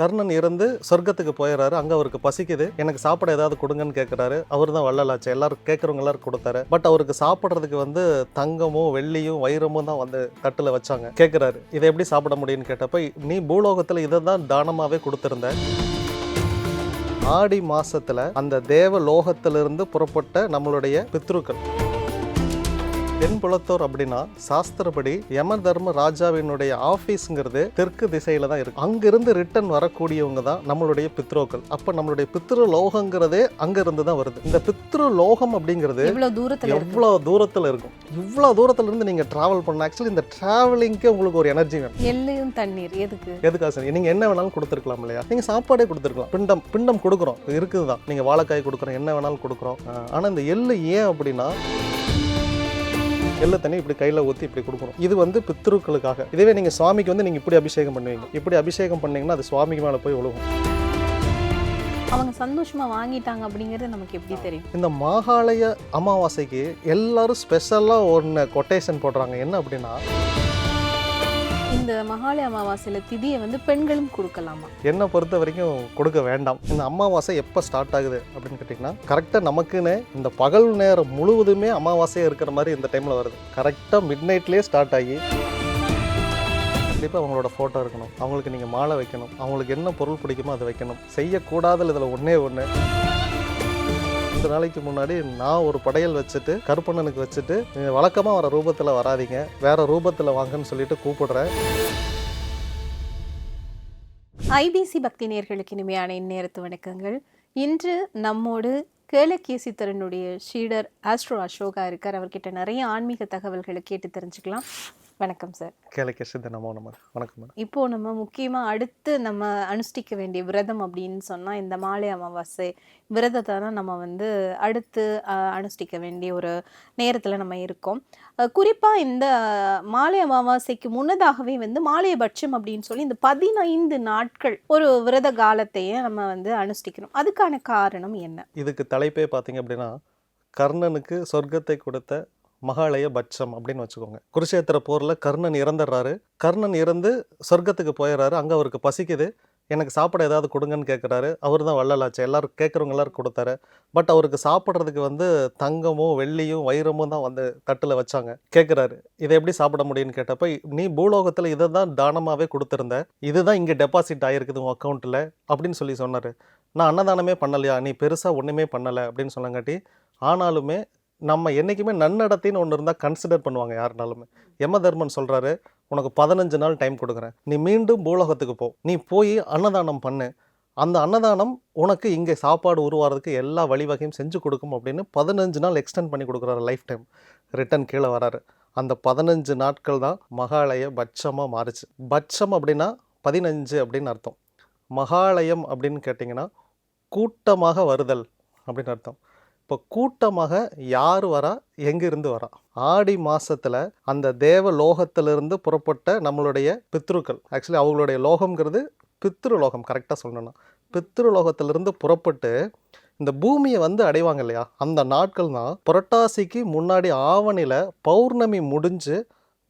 கர்ணன் இருந்து சொர்க்கத்துக்கு போயிடுறாரு அங்கே அவருக்கு பசிக்குது. எனக்கு சாப்பிட ஏதாவது கொடுங்கன்னு கேட்குறாரு அவர் தான் வள்ளலாச்சு. எல்லாரும் கேட்குறவங்க எல்லாரும் கொடுத்தாரு. பட் அவருக்கு சாப்பிட்றதுக்கு வந்து தங்கமும் வெள்ளியும் வைரமும் தான் வந்து தட்டில் வச்சாங்க. கேட்குறாரு இதை எப்படி சாப்பிட முடியும்னு கேட்டப்ப நீ பூலோகத்தில் இதை தான் தானமாகவே கொடுத்துருந்த? ஆடி மாசத்துல அந்த தேவ லோகத்திலிருந்து புறப்பட்ட நம்மளுடைய பித்ருக்கள். தென்புலத்தோர் அப்படின்னா சாஸ்திரப்படி யம தர்ம ராஜாவினுடைய ஆபீஸ்ங்கிறது தெற்கு திசையில தான் இருக்கு. அங்கிருந்து ரிட்டர்ன் வரக்கூடியவங்க தான் நம்மளுடைய பித்ரோக்கள். அப்ப நம்மளுடைய பித்ரு லோகங்கிறதே அங்க இருந்து தான் வருது. இந்த பித்ரு லோகம் அப்படிங்கிறது இவ்வளவு தூரத்துல எவ்வளோ தூரத்தில் இருக்கும். இவ்வளோ தூரத்துல இருந்து நீங்கள் ட்ராவல் பண்ண ஆக்சுவலி இந்த ட்ராவலிங்க்கே உங்களுக்கு ஒரு எனர்ஜி வேணும். எள்ளையும் தண்ணீர். எதுக்கு? எதுக்காக சரி? நீங்கள் என்ன வேணாலும் கொடுத்துருக்கலாம் இல்லையா? நீங்கள் சாப்பாடே கொடுத்துருக்கலாம். பிண்டம் பிண்டம் கொடுக்குறோம். இருக்குது தான். நீங்கள் வாழைக்காய் கொடுக்குறோம். என்ன வேணாலும் கொடுக்குறோம். ஆனால் இந்த எள்ளு ஏன் அப்படின்னா எள்ளு தண்ணி இப்படி கையில் ஊற்றி இப்படி கொடுக்கணும். இது வந்து பித்ருக்களுக்காக. இதுவே நீங்கள் சுவாமிக்கு வந்து நீங்கள் இப்படி அபிஷேகம் பண்ணுவீங்க. இப்படி அபிஷேகம் பண்ணீங்கன்னா அது சுவாமிக்கு மேலே போய் விழுகும் அவங்க சந்தோஷமா வாங்கிட்டாங்க அப்படிங்கிறது நமக்கு எப்படி தெரியும்? இந்த மாகாளய அமாவாசைக்கு எல்லாரும் ஸ்பெஷலாக ஒன்று கொட்டேஷன் போடுறாங்க. என்ன அப்படின்னா இந்த மகாலய அமாவாசையில் திதியை வந்து பெண்களும் கொடுக்கலாமா? என்னை பொறுத்த வரைக்கும் கொடுக்க வேண்டாம். இந்த அமாவாசை எப்போ ஸ்டார்ட் ஆகுது அப்படின்னு கேட்டிங்கன்னா கரெக்டாக நமக்குன்னு இந்த பகல் நேரம் முழுவதுமே அமாவாசையாக இருக்கிற மாதிரி இந்த டைமில் வருது. கரெக்டாக மிட் நைட்லேயே ஸ்டார்ட் ஆகி கண்டிப்பாக அவங்களோட ஃபோட்டோ இருக்கணும். அவங்களுக்கு நீங்கள் மாலை வைக்கணும். அவங்களுக்கு என்ன பொருள் பிடிக்குமோ அதை வைக்கணும். செய்யக்கூடாதல் இதில் ஒன்றே ஒன்று ரெண்டு நாளைக்கு முன்னாடி நான் ஒரு படையல் வச்சுட்டு கருப்பண்ணனுக்கு வச்சுட்டு வழக்கமாக வர ரூபத்தில் வராதீங்க. வேற ரூபத்தில் வாங்கன்னு சொல்லிட்டு கூப்பிடுறேன். ஐபிசி பக்தி நேர்களுக்கு இனிமையான இந்நேரத்து வணக்கங்கள். இன்று நம்மோடு கேளக்கேசித்தரனுடைய ஷீடர் ஆஸ்ட்ரோ அசோகா இருக்கார். அவர்கிட்ட நிறைய ஆன்மீக தகவல்களை கேட்டு தெரிஞ்சுக்கலாம். வணக்கம் சார் கேளக்கே சித்த நமோ நம வணக்கம் மேடம் இப்போ நம்ம முக்கியமா அடுத்து நம்ம அனுஷ்டிக்க வேண்டிய விரதம் அப்படின்னு சொன்னா இந்த மாலை அமாவாசை விரதத்தை தான் நம்ம வந்து அடுத்து அனுஷ்டிக்க வேண்டிய ஒரு நேரத்துல நம்ம இருக்கோம். அஹ், குறிப்பா இந்த மாலை அமாவாசைக்கு முன்னதாகவே வந்து மாலையபட்சம் அப்படின்னு சொல்லி இந்த பதினைந்து நாட்கள் ஒரு விரத காலத்தையே நம்ம வந்து அனுஷ்டிக்கணும். அதுக்கான காரணம் என்ன? இதுக்கு தலைப்பே பார்த்தீங்க அப்படின்னா கர்ணனுக்கு சொர்க்கத்தை கொடுத்த மகாலய பட்சம் அப்படின்னு வச்சுக்கோங்க. குருஷேத்திர போரில் கர்ணன் இறந்துடுறாரு. கர்ணன் இறந்து சொர்க்கத்துக்கு போயிடுறாரு. அங்கே அவருக்கு பசிக்குது. எனக்கு சாப்பிட ஏதாவது கொடுங்கன்னு கேட்குறாரு அவர் தான் வள்ளலாச்சு. எல்லோரும் கேட்குறவங்க எல்லாரும் கொடுத்தாரு. பட் அவருக்கு சாப்பிட்றதுக்கு வந்து தங்கமும் வெள்ளியும் வைரமும் தான் வந்து தட்டில் வச்சாங்க. கேட்குறாரு இதை எப்படி சாப்பிட முடியும்னு கேட்டப்போ நீ பூலோகத்தில் இதை தான் தானமாகவே கொடுத்துருந்த. இதுதான் இங்கே டெபாசிட் ஆகிருக்குது உன் அக்கௌண்ட்டில் அப்படின்னு சொல்லி சொன்னார். நான் அன்னதானமே பண்ணலையா? நீ பெருசாக ஒன்றுமே பண்ணலை அப்படின்னு சொன்னங்காட்டி ஆனாலுமே நம்ம என்றைக்குமே நன்னடத்தின்னு ஒன்று இருந்தால் கன்சிடர் பண்ணுவாங்க யாருனாலுமே. யம தர்மன் சொல்கிறாரு உனக்கு பதினஞ்சு நாள் டைம் கொடுக்குறேன். நீ மீண்டும் பூலோகத்துக்கு போ. நீ போய் அன்னதானம் பண்ணு. அந்த அன்னதானம் உனக்கு இங்கே சாப்பாடு உருவாகிறதுக்கு எல்லா வழிவகையும் செஞ்சு கொடுக்கும் அப்படின்னு பதினஞ்சு நாள் எக்ஸ்டெண்ட் பண்ணி கொடுக்குறாரு லைஃப் டைம் ரிட்டன் கீழே வராரு. அந்த பதினஞ்சு நாட்கள் தான் மகாலய பட்சமாக மாறுச்சு. பட்சம் அப்படின்னா பதினஞ்சு அப்படின்னு அர்த்தம். மகாலயம் அப்படின்னு கேட்டிங்கன்னா கூட்டமாக வருதல் அப்படின்னு அர்த்தம். இப்போ கூட்டமாக யார் வரா? எங்கிருந்து வரா? ஆடி மாதத்தில் அந்த தேவ லோகத்திலிருந்து புறப்பட்ட நம்மளுடைய பித்ருக்கள். ஆக்சுவலி அவங்களுடைய லோகம்ங்கிறது பித்ரு லோகம் கரெக்டாக சொல்லணும் பித்ரு லோகத்திலிருந்து புறப்பட்டு இந்த பூமியை வந்து அடைவாங்க இல்லையா? அந்த நாட்கள் தான் புரட்டாசிக்கு முன்னாடி ஆவணியில் பௌர்ணமி முடிஞ்சு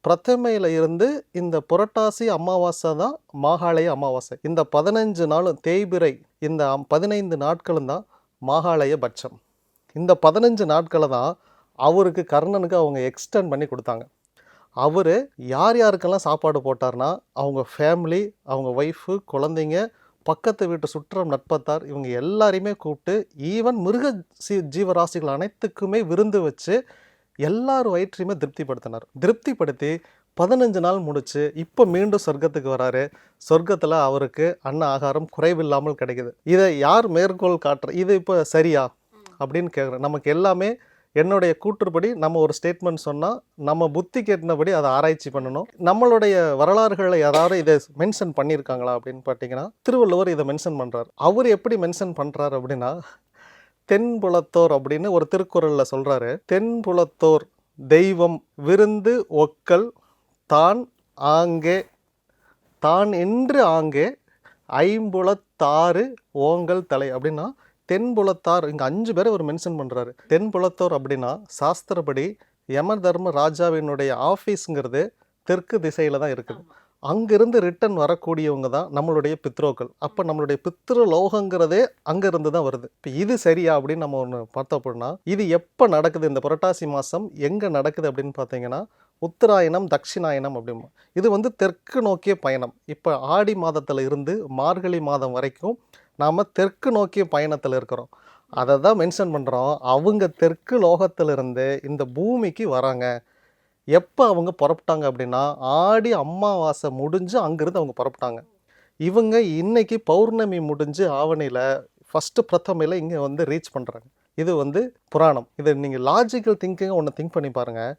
பிரதமையில் இருந்து இந்த புரட்டாசி அமாவாசை தான் மாகாளய அமாவாசை. இந்த பதினஞ்சு நாளும் தேய்பிறை இந்த பதினைந்து நாட்களும் தான் மாகாளய பட்சம். இந்த பதினஞ்சு நாட்களை தான் அவருக்கு கர்ணனுக்கு அவங்க எக்ஸ்டெண்ட் பண்ணி கொடுத்தாங்க. அவர் யார் யாருக்கெல்லாம் சாப்பாடு போட்டார்னா அவங்க ஃபேமிலி அவங்க ஒய்ஃபு குழந்தைங்க பக்கத்து வீட்டு சுற்றம் நட்பத்தார் இவங்க எல்லாரையுமே கூப்பிட்டு ஈவன் மிருக சீ ஜீவராசிகள் அனைத்துக்குமே விருந்து வச்சு எல்லார் வயிற்றையுமே திருப்திப்படுத்தினார். திருப்திப்படுத்தி பதினஞ்சு நாள் முடிச்சு இப்போ மீண்டும் சொர்க்கத்துக்கு வராரு. சொர்க்கத்தில் அவருக்கு அன்ன ஆகாரம் குறைவில்லாமல் கிடைக்குது. இதை யார் மேற்கோள் காட்டுற இது இப்போ சரியா? அப்படின்னு கேட்குறேன் நமக்கு எல்லாமே என்னுடைய கூற்றுப்படி நம்ம ஒரு ஸ்டேட்மெண்ட் சொன்னால் நம்ம புத்தி கேட்டினபடி அதை ஆராய்ச்சி பண்ணணும். நம்மளுடைய வரலாறுகளில் யாராவது இதை மென்ஷன் பண்ணியிருக்காங்களா அப்படின்னு பார்த்தீங்கன்னா திருவள்ளுவர் இதை மென்ஷன் பண்ணுறார் அவர் எப்படி மென்ஷன் பண்ணுறாரு அப்படின்னா தென்புலத்தோர் அப்படின்னு ஒரு திருக்குறளில் சொல்கிறாரு தென்புலத்தோர் தெய்வம் விருந்து ஒக்கல் தான் ஆங்கே தான் என்று ஆங்கே ஐம்புலத்தாறு ஓங்கல் தலை அப்படின்னா தென்புலத்தார் இங்கே அஞ்சு பேரை அவர் மென்ஷன் பண்ணுறாரு தென்புலத்தோர் அப்படின்னா சாஸ்திரப்படி யம தர்ம ராஜாவினுடைய ஆஃபீஸுங்கிறது தெற்கு திசையில் தான் இருக்குது. அங்கிருந்து ரிட்டன் வரக்கூடியவங்க தான் நம்மளுடைய பித்ரோக்கள். அப்போ நம்மளுடைய பித்ரு லோகங்கிறதே அங்கேருந்து தான் வருது. இப்போ இது சரியா அப்படின்னு நம்ம ஒன்று பார்த்தோம் அப்படின்னா இது எப்போ நடக்குது? இந்த புரட்டாசி மாதம் எங்கே நடக்குது அப்படின்னு பார்த்தீங்கன்னா உத்தராயணம் தட்சிணாயனம் அப்படிமா இது வந்து தெற்கு நோக்கிய பயணம். இப்போ ஆடி மாதத்தில் இருந்து மார்கழி மாதம் வரைக்கும் நாம் தெற்கு நோக்கிய பயணத்தில் இருக்கிறோம். அதை தான் மென்ஷன் பண்ணுறோம் அவங்க தெற்கு லோகத்திலிருந்து இந்த பூமிக்கு வராங்க. எப்போ அவங்க புறப்பட்டாங்க அப்படின்னா ஆடி அமாவாசை முடிஞ்சு அங்கேருந்து அவங்க புறப்பட்டாங்க. இவங்க இன்னைக்கு பௌர்ணமி முடிஞ்சு ஆவணியில் ஃபஸ்ட்டு பிரதமையில் இங்கே வந்து ரீச் பண்ணுறாங்க இது வந்து புராணம். இது நீங்கள் லாஜிக்கல் திங்கிங்கை ஒன்று திங்க் பண்ணி பாருங்கள்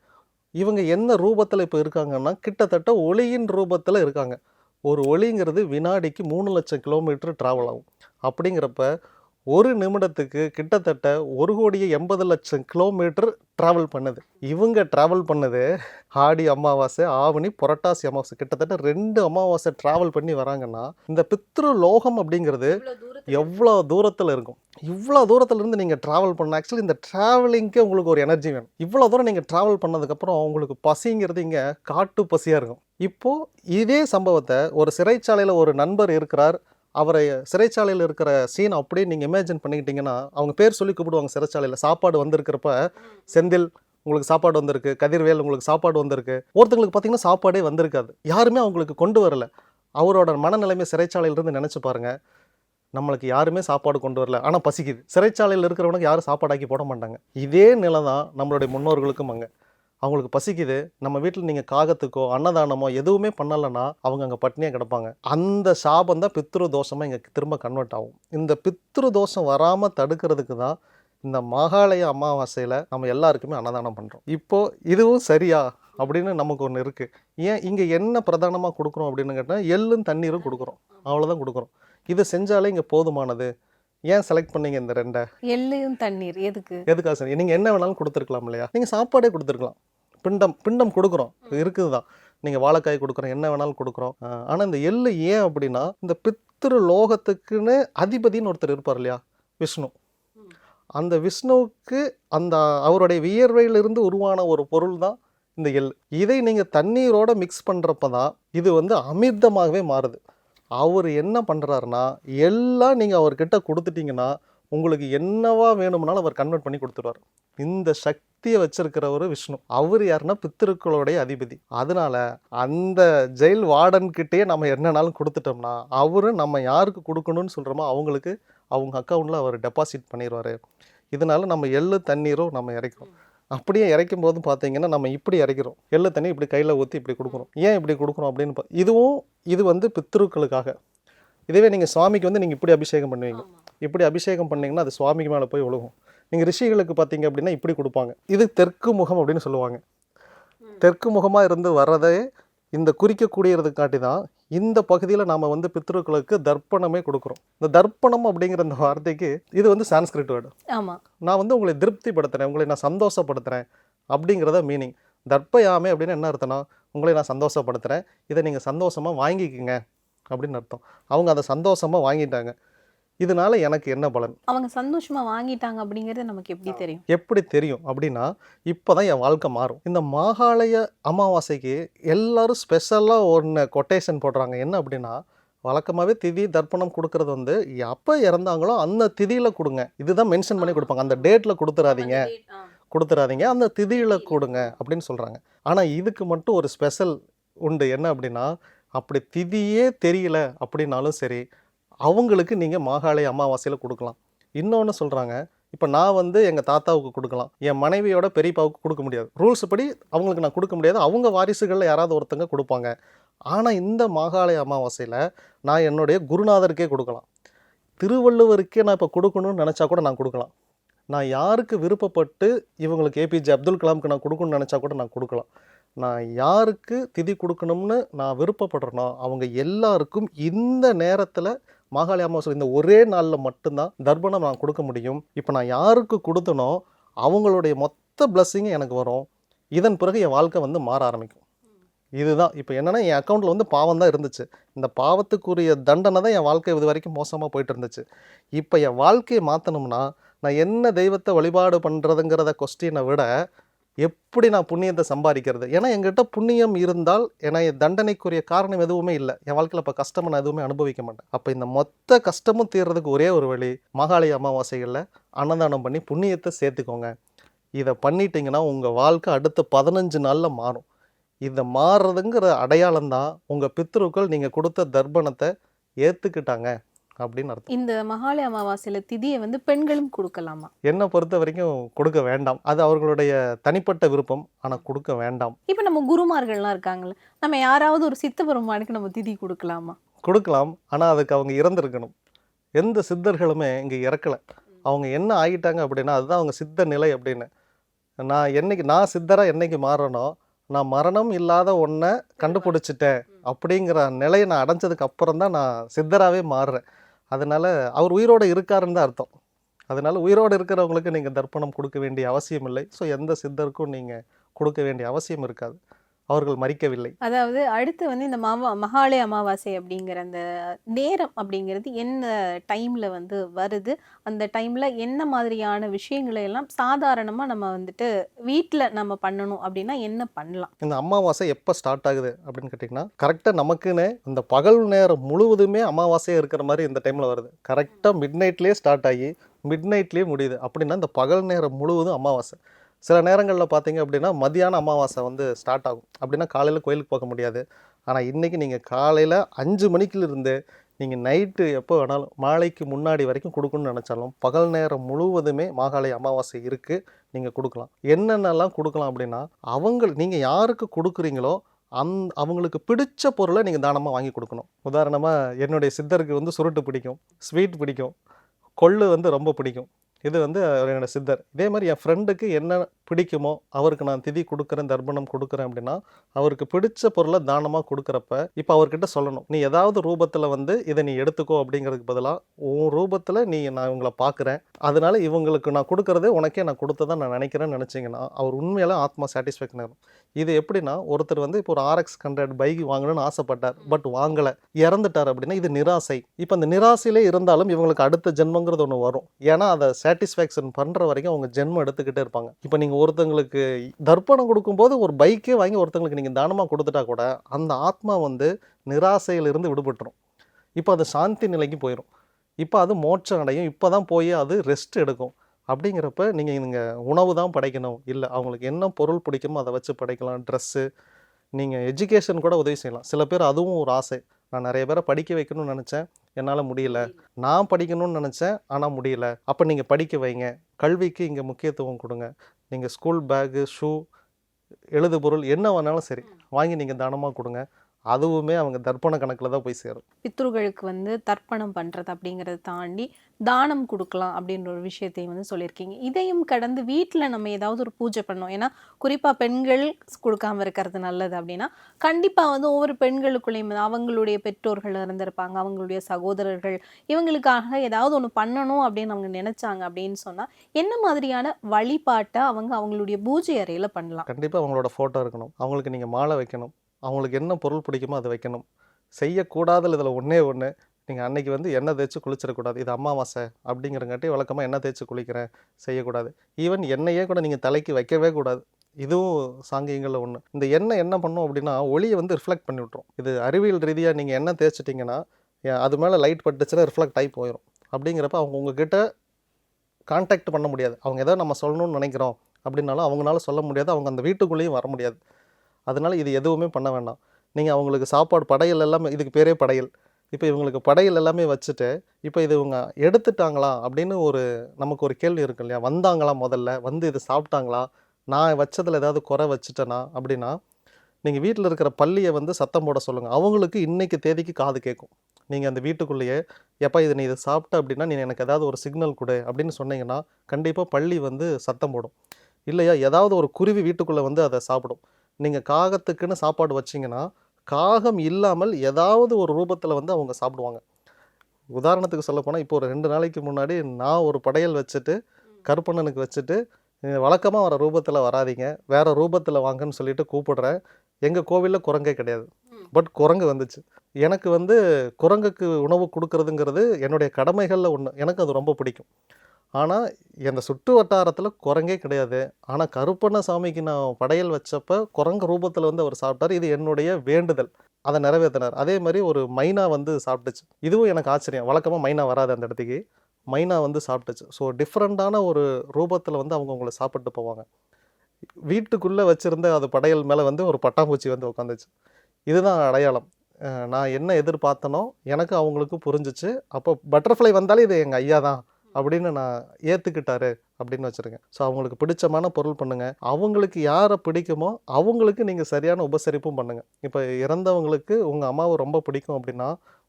இவங்க என்ன ரூபத்தில் இப்போ இருக்காங்கன்னா கிட்டத்தட்ட ஒளியின் ரூபத்தில் இருக்காங்க. ஒரு ஒளிங்கிறது வினாடிக்கு மூணு லட்சம் கிலோமீட்டர் ட்ராவல் ஆகும். அப்படிங்கிறப்ப ஒரு நிமிடத்துக்கு கிட்டத்தட்ட ஒரு கோடியே எண்பது லட்சம் கிலோமீட்டர் ட்ராவல் பண்ணுது. இவங்க ட்ராவல் பண்ணது ஆடி அமாவாசை ஆவணி புரட்டாசி அமாவாசை. கிட்டத்தட்ட ரெண்டு அமாவாசை ட்ராவல் பண்ணி வராங்கன்னா இந்த பித்ரு லோகம் அப்படிங்கிறது எவ்வளோ தூரத்தில் இருக்கும்? இவ்வளோ தூரத்துல இருந்து நீங்கள் ட்ராவல் பண்ண ஆக்சுவலி இந்த ட்ராவலிங்க்கே உங்களுக்கு ஒரு எனர்ஜி வேணும். இவ்வளோ தூரம் நீங்கள் ட்ராவல் பண்ணதுக்கப்புறம் உங்களுக்கு பசிங்கிறது இங்கே காட்டு பசியாக இருக்கும். இப்போது இதே சம்பவத்தை ஒரு சிறைச்சாலையில் ஒரு நண்பர் இருக்கிறார். அவரை சிறைச்சாலையில் இருக்கிற சீன் அப்படியே நீங்கள் இமேஜின் பண்ணிக்கிட்டிங்கன்னா அவங்க பேர் சொல்லி கூப்பிடுவாங்க சிறைச்சாலையில். சாப்பாடு வந்திருக்கிறப்ப செந்தில் உங்களுக்கு சாப்பாடு வந்திருக்கு கதிர்வேல் உங்களுக்கு சாப்பாடு வந்திருக்கு. ஒருத்தங்களுக்கு பார்த்தீங்கன்னா சாப்பாடே வந்திருக்காது. யாருமே அவங்களுக்கு கொண்டு வரல. அவரோட மனநிலைமை சிறைச்சாலையிலிருந்து நினச்சி பாருங்க. நம்மளுக்கு யாருமே சாப்பாடு கொண்டு வரல. ஆனால் பசிக்குது. சிறைச்சாலையில் இருக்கிறவனுக்கு யாரும் சாப்பாடாக்கி போட மாட்டாங்க. இதே நிலை தான் நம்மளுடைய முன்னோர்களுக்கும் அங்கே. அவங்களுக்கு பசிக்குது நம்ம வீட்டில் நீங்கள் காகத்துக்கோ அன்னதானமோ எதுவுமே பண்ணலைன்னா அவங்க அங்கே பட்னியாக கிடப்பாங்க. அந்த சாபம் தான் பித்ரு தோஷமாக இங்கே திரும்ப கன்வெர்ட் ஆகும். இந்த பித்ரு தோஷம் வராமல் தடுக்கிறதுக்கு தான் இந்த மகாலய அமாவாசையில் நம்ம எல்லாருக்குமே அன்னதானம் பண்ணுறோம் இப்போது இதுவும் சரியா அப்படின்னு நமக்கு ஒன்று இருக்குது ஏன் இங்கே என்ன பிரதானமாக கொடுக்குறோம் அப்படின்னு கேட்டால் எள்ளும் தண்ணீரும் கொடுக்குறோம். அவ்வளோதான் கொடுக்குறோம். இதை செஞ்சாலே இங்கே போதுமானது. ஏன் செலக்ட் பண்ணீங்க இந்த ரெண்டை? எள்ளையும் தண்ணீர் எதுக்கு? எதுக்காக சரி? நீங்கள் என்ன வேணாலும் கொடுத்துருக்கலாம் இல்லையா? நீங்கள் சாப்பாடே கொடுத்துருக்கலாம். பிண்டம் பிண்டம் கொடுக்குறோம். இருக்குது தான் நீங்கள் வாழைக்காய் கொடுக்குறோம் என்ன வேணாலும் கொடுக்குறோம். ஆனால் இந்த எள்ளு ஏன் அப்படின்னா இந்த பித்திரு லோகத்துக்குன்னு அதிபதின்னு ஒருத்தர் இருப்பார் இல்லையா? விஷ்ணு. அந்த விஷ்ணுவுக்கு அந்த அவருடைய வியர்வையிலிருந்து உருவான ஒரு பொருள் தான் இந்த எள் இதை நீங்கள் தண்ணீரோட மிக்ஸ் பண்ணுறப்ப தான் இது வந்து அமிர்தமாகவே மாறுது. அவர் என்ன பண்ணுறாருன்னா எல்லாம் நீங்கள் அவர்கிட்ட கொடுத்துட்டீங்கன்னா உங்களுக்கு என்னவா வேணும்னாலும் அவர் கன்வெர்ட் பண்ணி கொடுத்துருவார். இந்த சக்தியை வச்சிருக்கிறவர் விஷ்ணு. அவர் யாருன்னா பித்திருக்களுடைய அதிபதி. அதனால அந்த ஜெயில் வார்டன்கிட்டயே நம்ம என்னனாலும் கொடுத்துட்டோம்னா அவரு நம்ம யாருக்கு கொடுக்கணும்னு சொல்கிறோமோ அவங்களுக்கு அவங்க அக்கௌண்ட்டில் அவர் டெபாசிட் பண்ணிடுவார் இதனால நம்ம எள்ளு தண்ணீரும் நம்ம இறைக்கிறோம். அப்படியே இறைக்கும் போது பார்த்தீங்கன்னா நம்ம இப்படி இறைக்கிறோம். எள்ளு தண்ணி இப்படி கையில் ஊற்றி இப்படி கொடுக்குறோம் ஏன் இப்படி கொடுக்குறோம் அப்படின்னு பா- இதுவும் இது வந்து பித்ருக்களுக்காக இதுவே நீங்கள் சுவாமிக்கு வந்து நீங்கள் இப்படி அபிஷேகம் பண்ணுவீங்க. இப்படி அபிஷேகம் பண்ணீங்கன்னா அது சுவாமிக்கு மேலே போய் விழுகும் நீங்கள் ரிஷிகளுக்கு பார்த்தீங்க அப்படின்னா இப்படி கொடுப்பாங்க. இது தெற்கு முகம் அப்படின்னு சொல்லுவாங்க. தெற்கு முகமாக இருந்து வர்றதே இந்த குறிக்கக்கூடியதுக்காட்டி தான் இந்த பகுதியில் நாம் வந்து பித்ருக்களுக்கு தர்ப்பணமே கொடுக்குறோம். இந்த தர்ப்பணம் அப்படிங்கிற இந்த வார்த்தைக்கு இது வந்து சான்ஸ்கிரிட் வேர்டு. ஆமா. நான் வந்து உங்களை திருப்திப்படுத்துகிறேன் உங்களை நான் சந்தோஷப்படுத்துகிறேன் அப்படிங்கிறத மீனிங் தர்ப்பயாமே அப்படின்னு என்ன அர்த்தம்னா உங்களை நான் சந்தோஷப்படுத்துகிறேன் இதை நீங்கள் சந்தோஷமாக வாங்கிக்கங்க அப்படின்னு அர்த்தம். அவங்க அதை சந்தோஷமாக வாங்கிட்டாங்க. இதனால எனக்கு என்ன பலன்? அவங்க சந்தோஷமா வாங்கிட்டாங்க அப்படிங்கறது நமக்கு எப்படி தெரியும்? எப்படி தெரியும் அப்படின்னா இப்போ தான் என் வாழ்க்கை மாறும். இந்த மாகாளய அமாவாசைக்கு எல்லாரும் ஸ்பெஷலாக ஒன்று கொட்டேஷன் போடுறாங்க. என்ன அப்படின்னா வழக்கமாகவே திதி தர்ப்பணம் கொடுக்கறது வந்து எப்போ இறந்தாங்களோ அந்த திதியில் கொடுங்க. இதுதான் மென்ஷன் பண்ணி கொடுப்பாங்க. அந்த டேட்டில் கொடுத்துறாதீங்க. கொடுத்துறாதீங்க. அந்த திதியில் கொடுங்க அப்படின்னு சொல்கிறாங்க ஆனால் இதுக்கு மட்டும் ஒரு ஸ்பெஷல் உண்டு. என்ன அப்படின்னா அப்படி திதியே தெரியல அப்படின்னாலும் சரி அவங்களுக்கு நீங்கள் மாகாளய அமாவாசையில் கொடுக்கலாம். இன்னொன்று சொல்கிறாங்க இப்போ நான் வந்து எங்கள் தாத்தாவுக்கு கொடுக்கலாம். என் மனைவியோட பெரியப்பாவுக்கு கொடுக்க முடியாது. ரூல்ஸ் படி அவங்களுக்கு நான் கொடுக்க முடியாது. அவங்க வாரிசுகளில் யாராவது ஒருத்தங்க கொடுப்பாங்க. ஆனால் இந்த மாகாளய அமாவாசையில் நான் என்னுடைய குருநாதருக்கே கொடுக்கலாம். திருவள்ளுவருக்கே நான் இப்போ கொடுக்கணும்னு நினச்சா கூட நான் கொடுக்கலாம். நான் யாருக்கு விருப்பப்பட்டு இவங்களுக்கு ஏபிஜே அப்துல் கலாமுக்கு நான் கொடுக்கணும்னு நினச்சா கூட நான் கொடுக்கலாம். நான் யாருக்கு திதி கொடுக்கணும்னு நான் விருப்பப்படுறேனோ அவங்க எல்லாருக்கும் இந்த நேரத்தில் மாகாளி அமாவாசை இந்த ஒரே நாளில் மட்டும்தான் தர்ப்பணம் நான் கொடுக்க முடியும். இப்போ நான் யாருக்கு கொடுத்தனோ அவங்களுடைய மொத்த பிளஸ்ஸிங்கும் எனக்கு வரும். இதன் பிறகு என் வாழ்க்கை வந்து மாற ஆரம்பிக்கும். இதுதான். இப்போ என்னென்னா என் அக்கௌண்ட்டில் வந்து பாவம் தான் இருந்துச்சு. இந்த பாவத்துக்குரிய தண்டனை தான் என் வாழ்க்கை இது வரைக்கும் மோசமாக போயிட்டு இருந்துச்சு. இப்போ என் வாழ்க்கையை மாற்றணும்னா நான் என்ன தெய்வத்தை வழிபாடு பண்ணுறதுங்கிறத கொஸ்டினை விட எப்படி நான் புண்ணியத்தை சம்பாதிக்கிறது? ஏன்னா எங்கிட்ட புண்ணியம் இருந்தால் ஏன்னா என் தண்டனைக்குரிய காரணம் எதுவுமே இல்லை. என் வாழ்க்கையில் இப்போ கஷ்டம் நான் எதுவுமே அனுபவிக்க மாட்டேன். அப்போ இந்த மொத்த கஷ்டமும் தீர்றதுக்கு ஒரே ஒரு வழி மகாலய அமாவாசைகளில் அன்னதானம் பண்ணி புண்ணியத்தை சேர்த்துக்கோங்க. இதை பண்ணிட்டீங்கன்னா உங்கள் வாழ்க்கை அடுத்த பதினஞ்சு நாளில் மாறும். இதை மாறுறதுங்கிற அடையாளம் தான் உங்கள் பித்ருக்கள் நீங்கள் கொடுத்த தர்ப்பணத்தை ஏற்றுக்கிட்டாங்க அப்படின்னு அர்த்தம். இந்த மகாலய அமாவாசையில திதியை வந்து பெண்களும் கொடுக்கலாமா? என்னை பொறுத்த வரைக்கும் கொடுக்க வேண்டாம். அது அவர்களுடைய தனிப்பட்ட விருப்பம். ஆனால் கொடுக்க வேண்டாம். இப்போ நம்ம குருமார்கள்லாம் இருக்காங்கல்ல நம்ம யாராவது ஒரு சித்த பெருமானுக்கு நம்ம திதி கொடுக்கலாமா? கொடுக்கலாம். ஆனால் அதுக்கு அவங்க இறந்துருக்கணும். எந்த சித்தர்களுமே இங்கே இறக்கலை. அவங்க என்ன ஆகிட்டாங்க அப்படின்னா அதுதான் அவங்க சித்த நிலை அப்படின்னு. நான் என்னைக்கு நான் சித்தராக என்னைக்கு மாறனோ நான் மரணம் இல்லாத ஒன்றை கண்டுபிடிச்சிட்டேன் அப்படிங்கிற நிலையை நான் அடைஞ்சதுக்கு அப்புறம் தான் நான் சித்தராகவே மாறுறேன். அதனால் அவர் உயிரோடு இருக்காருன்னு தான் அர்த்தம். அதனால் உயிரோடு இருக்கிறவங்களுக்கு நீங்கள் தர்ப்பணம் கொடுக்க வேண்டிய அவசியம் இல்லை ஸோ எந்த சித்தருக்கும் நீங்கள் கொடுக்க வேண்டிய அவசியம் இருக்காது. அவர்கள் மறிக்கவில்லை. அதாவது அடுத்து வந்து இந்த மாவா மகாலய அமாவாசை அப்படிங்கிற அந்த நேரம் அப்படிங்கிறது என்ன டைம்ல வந்து வருது? அந்த டைம்ல என்ன மாதிரியான விஷயங்களை எல்லாம் சாதாரணமா நம்ம வந்துட்டு வீட்ல நம்ம பண்ணணும் அப்படின்னா என்ன பண்ணலாம்? இந்த அமாவாசை எப்போ ஸ்டார்ட் ஆகுது அப்படின்னு கேட்டிங்கன்னா கரெக்டாக நமக்குன்னு இந்த பகல் நேரம் முழுவதுமே அமாவாசையாக இருக்கிற மாதிரி இந்த டைமில் வருது. கரெக்டாக மிட் நைட்லேயே ஸ்டார்ட் ஆகி மிட் நைட்லேயே முடியுது. அப்படின்னா இந்த பகல் நேரம் முழுவதும் அமாவாசை. சில நேரங்களில் பார்த்தீங்க அப்படின்னா மதியான அமாவாசை வந்து ஸ்டார்ட் ஆகும். அப்படின்னா காலையில் கோயிலுக்கு போக முடியாது. ஆனால் இன்றைக்கி நீங்கள் காலையில் அஞ்சு மணிக்கிலிருந்து நீங்கள் நைட்டு எப்போ வேணாலும் மாலைக்கு முன்னாடி வரைக்கும் கொடுக்கணும்னு நினச்சாலும் பகல் நேரம் முழுவதுமே மாகாளி அமாவாசை இருக்குது நீங்கள் கொடுக்கலாம். என்னென்னலாம் கொடுக்கலாம் அப்படின்னா அவங்க நீங்கள் யாருக்கு கொடுக்குறீங்களோ அந் அவங்களுக்கு பிடிச்ச பொருளை நீங்கள் தானமாக வாங்கி கொடுக்கணும். உதாரணமாக என்னுடைய சித்தருக்கு வந்து சுருட்டு பிடிக்கும் ஸ்வீட் பிடிக்கும் கொள்ளு வந்து ரொம்ப பிடிக்கும். இது வந்து என்னோட சித்தர். இதே மாதிரி என் ஃப்ரெண்டுக்கு என்ன பிடிக்குமோ அவருக்கு நான் திதி கொடுக்குறேன் தர்ப்பணம் கொடுக்குறேன் அப்படின்னா அவருக்கு பிடிச்ச பொருளை தானமாக கொடுக்குறப்ப இப்போ அவர்கிட்ட சொல்லணும். நீ ஏதாவது ரூபத்தில் வந்து இதை நீ எடுத்துக்கோ அப்படிங்கிறதுக்கு பதிலாக உன் ரூபத்தில் நீ நான் இவங்களை பார்க்குறேன் அதனால இவங்களுக்கு நான் கொடுக்குறதே உனக்கே நான் கொடுத்ததான் நான் நினைக்கிறேன்னு நினச்சிங்கன்னா அவர் உண்மையில ஆத்மா சாட்டிஸ்ஃபேக்ஷன் ஆகும் இது எப்படின்னா ஒருத்தர் வந்து இப்போ ஒரு ஆர்எக்ஸ் ஹண்ட்ரட் பைக் வாங்கணும்னு ஆசைப்பட்டார் பட் வாங்கலை இறந்துட்டார் அப்படின்னா இது நிராசை. இப்போ அந்த நிராசையிலே இருந்தாலும் இவங்களுக்கு அடுத்த ஜென்மங்கிறது ஒன்று வரும். ஏன்னா அதை சாட்டிஸ்ஃபேக்ஷன் பண்ணுற வரைக்கும் அவங்க ஜென்மம் எடுத்துக்கிட்டே இருப்பாங்க. இப்போ நீங்கள் ஒருத்தங்களுக்கு தர்ப்பணம் கொடுக்கும்போது ஒரு பைக்கே வாங்கி ஒருத்தங்களுக்கு நீங்கள் தானமாக கொடுத்துட்டா கூட அந்த ஆத்மா வந்து நிராசையிலிருந்து விடுபட்டுரும். இப்போ அது சாந்தி நிலைக்கு போயிடும் இப்போ அது மோட்சம் அடையும். இப்போ தான் போய் அது ரெஸ்ட் எடுக்கும். அப்படிங்கிறப்ப நீங்கள் நீங்கள் உணவு தான் படைக்கணும். இல்லை அவங்களுக்கு என்ன பொருள் பிடிக்குமோ அதை வச்சு படைக்கலாம். ட்ரெஸ்ஸு நீங்கள் எஜுகேஷன் கூட உதவி செய்யலாம். சில பேர் அதுவும் ஒரு ஆசை. நான் நிறைய பேரை படிக்க வைக்கணும்னு நினச்சேன். என்னால் முடியல. நான் படிக்கணும்னு நினச்சேன். ஆனால் முடியல. அப்போ நீங்கள் படிக்க வைங்க. கல்விக்கு இங்கே முக்கியத்துவம் கொடுங்க. நீங்கள் ஸ்கூல் பேகு ஷூ எழுது பொருள் என்ன வேணாலும் சரி. வாங்கி நீங்கள் தானமாக கொடுங்க. அதுவுமே அவங்க தர்ப்பண கணக்கில் தான் போய் சேரும். பித்ருகளுக்கு வந்து தர்ப்பணம் பண்றது அப்படிங்கறத தாண்டி தானம் கொடுக்கலாம் அப்படின்ற ஒரு விஷயத்தையும் வந்து சொல்லியிருக்கீங்க. இதையும் கடந்து வீட்டில் நம்ம ஏதாவது ஒரு பூஜை பண்ணோம். ஏன்னா குறிப்பா பெண்கள் கொடுக்காம இருக்கிறது நல்லது அப்படின்னா கண்டிப்பா வந்து ஒவ்வொரு பெண்களுக்குள்ளேயும் அவங்களுடைய பெற்றோர்கள் இருந்திருப்பாங்க. அவங்களுடைய சகோதரர்கள் இவங்களுக்காக ஏதாவது ஒன்று பண்ணணும் அப்படின்னு அவங்க நினைச்சாங்க அப்படின்னு சொன்னா என்ன மாதிரியான வழிபாட்டை அவங்க அவங்களுடைய பூஜை அறையில பண்ணலாம்? கண்டிப்பாக அவங்களோட ஃபோட்டோ இருக்கணும். அவங்களுக்கு நீங்கள் மாலை வைக்கணும். அவங்களுக்கு என்ன பொருள் பிடிக்குமோ அதை வைக்கணும். செய்யக்கூடாதல் இதில் ஒன்றே ஒன்று நீங்கள் அன்னைக்கு வந்து எண்ணெய் தேய்ச்சி குளிச்சிடக்கூடாது. இது அமாவாசை அப்படிங்கிறங்காட்டி வழக்கமாக எண்ணெய் தேய்ச்சி குளிக்கிறேன் செய்யக்கூடாது. ஈவன் எண்ணெயே கூட நீங்கள் தலைக்கு வைக்கவே கூடாது. இதுவும் சாங்கியங்களில் ஒன்று இந்த எண்ணெய் என்ன பண்ணும் அப்படின்னா ஒளியை வந்து ரிஃப்ளெக்ட் பண்ணி விட்ரும் இது அறிவியல் ரீதியாக நீங்கள் எண்ணெய் தேய்ச்சிட்டிங்கன்னா அது மேலே லைட் பட்டுச்சுன்னா ரிஃப்ளெக்ட் ஆகி போயிடும் அப்படிங்கிறப்ப அவங்க உங்ககிட்ட கான்டாக்ட் பண்ண முடியாது. அவங்க எதாவது நம்ம சொல்லணும்னு நினைக்கிறோம் அப்படின்னாலும் அவங்களால சொல்ல முடியாது. அவங்க அந்த வீட்டுக்குள்ளேயும் வர முடியாது. அதனால் இது எதுவுமே பண்ண வேண்டாம். நீங்கள் அவங்களுக்கு சாப்பாடு படையல் எல்லாமே இதுக்கு பேரே படையல். இப்போ இவங்களுக்கு படையல் எல்லாமே வச்சுட்டு இப்போ இது இவங்க எடுத்துட்டாங்களா அப்படின்னு ஒரு நமக்கு ஒரு கேள்வி இருக்கு இல்லையா? வந்தாங்களா முதல்ல? வந்து இது சாப்பிட்டாங்களா? நான் வச்சதில் ஏதாவது குறை வச்சுட்டேனா? அப்படின்னா நீங்கள் வீட்டில் இருக்கிற பள்ளியை வந்து சத்தம் போட சொல்லுங்கள் அவங்களுக்கு இன்றைக்கு தேதிக்கு காது கேட்கும் நீங்கள் அந்த வீட்டுக்குள்ளேயே எப்போ இது நீ இதை சாப்பிட்ட அப்படின்னா நீ எனக்கு ஏதாவது ஒரு சிக்னல் கொடு அப்படின்னு சொன்னீங்கன்னா கண்டிப்பாக பள்ளி வந்து சத்தம் போடும். இல்லையா? ஏதாவது ஒரு குருவி வீட்டுக்குள்ளே வந்து அதை சாப்பிடும். நீங்கள் காகத்துக்குன்னு சாப்பாடு வச்சீங்கன்னா காகம் இல்லாமல் ஏதாவது ஒரு ரூபத்தில் வந்து அவங்க சாப்பிடுவாங்க. உதாரணத்துக்கு சொல்ல போனால் இப்போ ஒரு ரெண்டு நாளைக்கு முன்னாடி நான் ஒரு படையல் வச்சுட்டு கருப்பண்ணனுக்கு வச்சுட்டு வழக்கமாக வர ரூபத்தில் வராதீங்க. வேறு ரூபத்தில் வாங்கன்னு சொல்லிட்டு கூப்பிடுறேன். எங்கள் கோவிலில் குரங்கே கிடையாது. பட் குரங்கு வந்துச்சு. எனக்கு வந்து குரங்குக்கு உணவு கொடுக்கறதுங்கிறது என்னுடைய கடமைகளில் ஒன்று எனக்கு அது ரொம்ப பிடிக்கும். ஆனால் இந்த சுற்று வட்டாரத்தில் குரங்கே கிடையாது. ஆனால் கருப்பண்ண சாமிக்கு நான் படையல் வச்சப்ப குரங்கு ரூபத்தில் வந்து அவர் சாப்பிட்டார். இது என்னுடைய வேண்டுதல். அதை நிறைவேற்றினார். அதே மாதிரி ஒரு மைனா வந்து சாப்பிட்டுச்சு. இதுவும் எனக்கு ஆச்சரியம். வழக்கமாக மைனா வராது அந்த இடத்துக்கு. மைனா வந்து சாப்பிட்டுச்சு. ஸோ டிஃப்ரெண்ட்டான ஒரு ரூபத்தில் வந்து அவங்க உங்களை சாப்பிட்டு போவாங்க. வீட்டுக்குள்ளே வச்சுருந்த அது படையல் மேலே வந்து ஒரு பட்டாம்பூச்சி வந்து உட்காந்துச்சு இதுதான் அடையாளம். நான் என்ன எதிர்பார்த்தனோ எனக்கு அவங்களுக்கு புரிஞ்சிச்சு. அப்போ பட்டர்ஃப்ளை வந்தாலே இது எங்கள் ஐயா தான். அப்படின்னு நான் ஏற்றுக்கிட்டாரு அப்படின்னு வச்சுருக்கேன். ஸோ அவங்களுக்கு பிடிச்சமான பொருள் பண்ணுங்கள் அவங்களுக்கு யாரை பிடிக்குமோ அவங்களுக்கு நீங்கள் சரியான உபசரிப்பும் பண்ணுங்கள் இப்போ இறந்தவங்களுக்கு உங்கள் அம்மாவை ரொம்ப பிடிக்கும் அப்படின்னா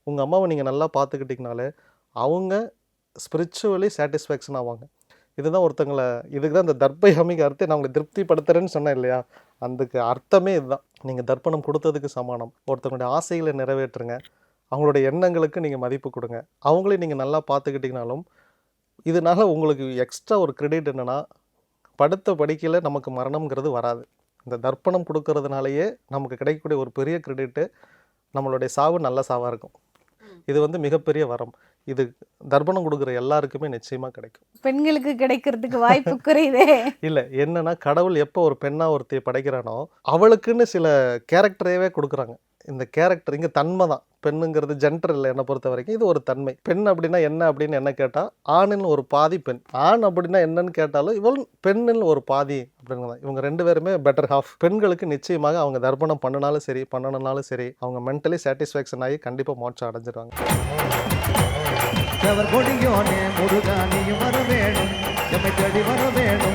உங்கள் அம்மாவை நீங்கள் நல்லா பார்த்துக்கிட்டிங்கனாலே அவங்க ஸ்பிரிச்சுவலி சாட்டிஸ்ஃபேக்ஷன் ஆவாங்க. இதுதான் ஒருத்தங்களை இதுக்கு தான் இந்த தர்ப்பை ஹமிக்கு அர்த்தம். நான் உங்களை திருப்திப்படுத்துறேன்னு சொன்னேன் இல்லையா? அதுக்கு அர்த்தமே இதுதான். நீங்கள் தர்ப்பணம் கொடுத்ததுக்கு சமானம். ஒருத்தவங்களுடைய ஆசைகளை நிறைவேற்றுங்க. அவங்களுடைய எண்ணங்களுக்கு நீங்கள் மதிப்பு கொடுங்க. அவங்களையும் நீங்கள் நல்லா பார்த்துக்கிட்டிங்கனாலும் இதனால உங்களுக்கு எக்ஸ்ட்ரா ஒரு கிரெடிட் என்னென்னா படுத்த படிக்கையில் நமக்கு மரணம்ங்கிறது வராது. இந்த தர்ப்பணம் கொடுக்கறதுனாலயே நமக்கு கிடைக்கக்கூடிய ஒரு பெரிய கிரெடிட்டு நம்மளுடைய சாவு நல்ல சாவாக இருக்கும். இது வந்து மிகப்பெரிய வரம். இது தர்ப்பணம் கொடுக்குற எல்லாருக்குமே நிச்சயமாக கிடைக்கும். பெண்களுக்கு கிடைக்கிறதுக்கு வாய்ப்பு குறையுதே இல்லை என்னன்னா கடவுள் எப்போ ஒரு பெண்ணா ஒருத்தைய படைக்கிறானோ அவளுக்குன்னு சில கேரக்டரையவே கொடுக்குறாங்க. இந்த கேரக்டர் இங்கே தன்மை தான். பெண்ணுங்கிறது ஜென்டர் இல்லை என்னை பொறுத்த வரைக்கும். இது ஒரு தன்மை. பெண் அப்படின்னா என்ன அப்படின்னு என்ன கேட்டால் ஆணின் ஒரு பாதி பெண். ஆண் அப்படின்னா என்னன்னு கேட்டாலும் இவள் பெண்ணில் ஒரு பாதி அப்படின்னு இவங்க ரெண்டு பேருமே பெட்டர் ஹாஃப் பெண்களுக்கு நிச்சயமாக அவங்க தர்ப்பணம் பண்ணினாலும் சரி பண்ணணும்னாலும் சரி அவங்க மென்டலி சாட்டிஸ்ஃபேக்ஷன் ஆகி கண்டிப்பாக மோட்சம் அடைஞ்சிருவாங்க. அவர் கொடியோனே முருகானியும் வர வேணும் எம்மை தேடி வர வேணும்